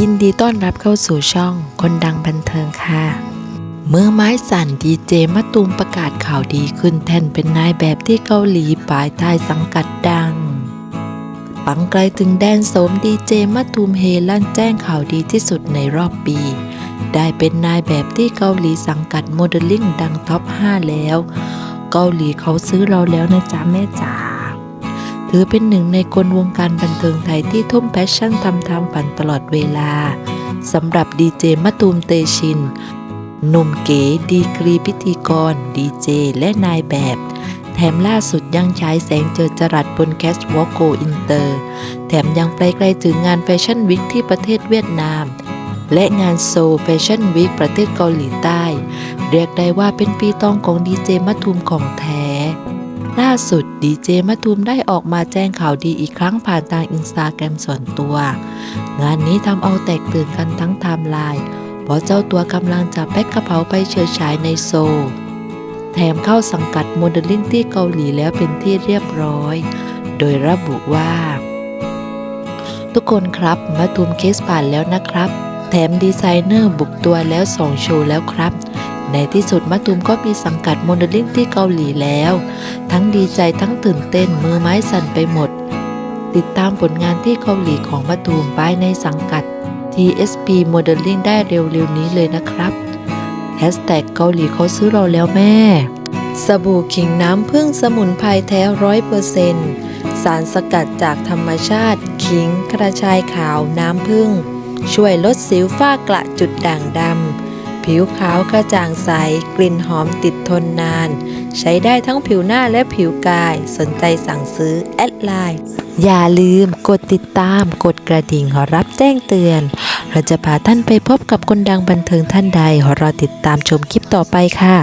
ยินดีต้อนรับเข้าสู่ช่องคนดังบันเทิงค่ะ เมื่อไม้สั่นดีเจมะตูมประกาศข่าวดีขึ้นแทนเป็นนายแบบที่เกาหลีปลายใต้สังกัดดัง ปังไกลถึงแดนโสมดีเจมะตูมเฮลั่นแจ้งข่าวดีที่สุดในรอบปี ได้เป็นนายแบบที่เกาหลีสังกัดโมเดลลิ่งดังท็อป 5 แล้ว เกาหลีเขาซื้อเราแล้วนะจ๊ะแม่จ๋า ถือเป็นหนึ่งในกลวงการบันเทิงไทยที่ทุ่มแพชชั่นทำตามฝันตลอดเวลาสำหรับดีเจมะตูมเตชินหนุ่มเก๋ดีกรีพิธีกร ดีเจ และนายแบบ แถมล่าสุดยังใช้แสงเจอจรัสบนแคสวอลโกอินเตอร์ แถมยังไปไกลถึงงานแฟชั่นวิกที่ประเทศเวียดนาม และงานโซแฟชั่นวิกประเทศเกาหลีใต้ เรียกได้ว่าเป็นปีตองของดีเจมะตูมของแท้ ล่าสุดดีเจมะตูมได้ออกมาแจ้งข่าวดีอีกครั้งผ่านทางอินสตาแกรมส่วนตัว งานนี้ทำเอาแตกตื่นกันทั้งไทม์ไลน์เพราะเจ้าตัวกำลังจะแพ็คกระเป๋าไปเชิญฉายในโซลแถมเข้าสังกัดโมเดลลิ่งที่เกาหลีแล้วเป็นที่เรียบร้อย โดยระบุว่า ทุกคนครับมาตูมเคสผ่านแล้วนะครับ แถมดีไซเนอร์บุกตัวแล้วสองโชว์แล้วครับ ในที่สุดมะตูมก็มีสังกัดโมเดลลิ่งที่เกาหลีแล้ว ทั้งดีใจทั้งตื่นเต้นมือไม้สั่นไปหมด ติดตามผลงานที่เกาหลีของมะตูมไปในสังกัด TSP Modeling ได้เร็วๆนี้เลยนะครับ Hashtag เกาหลีเขาซื้อเราแล้วแม่ สบู่ขิงน้ำผึ้งสมุนไพรแท้ร้อยเปอร์เซนต์สารสกัดจากธรรมชาติ ขิงกระชายขาวน้ำผึ้งช่วยลดสิวฝ้ากระจุดด่างดำ ผิวขาวกระจ่างใส กลิ่นหอมติดทนนาน ใช้ได้ทั้งผิวหน้าและผิวกาย สนใจสั่งซื้อ แอดไลน์ อย่าลืมกดติดตาม กดกระดิ่งรับแจ้งเตือน เราจะพาท่านไปพบกับคนดังบันเทิงท่านใดรอติดตามชมคลิปต่อไปค่ะ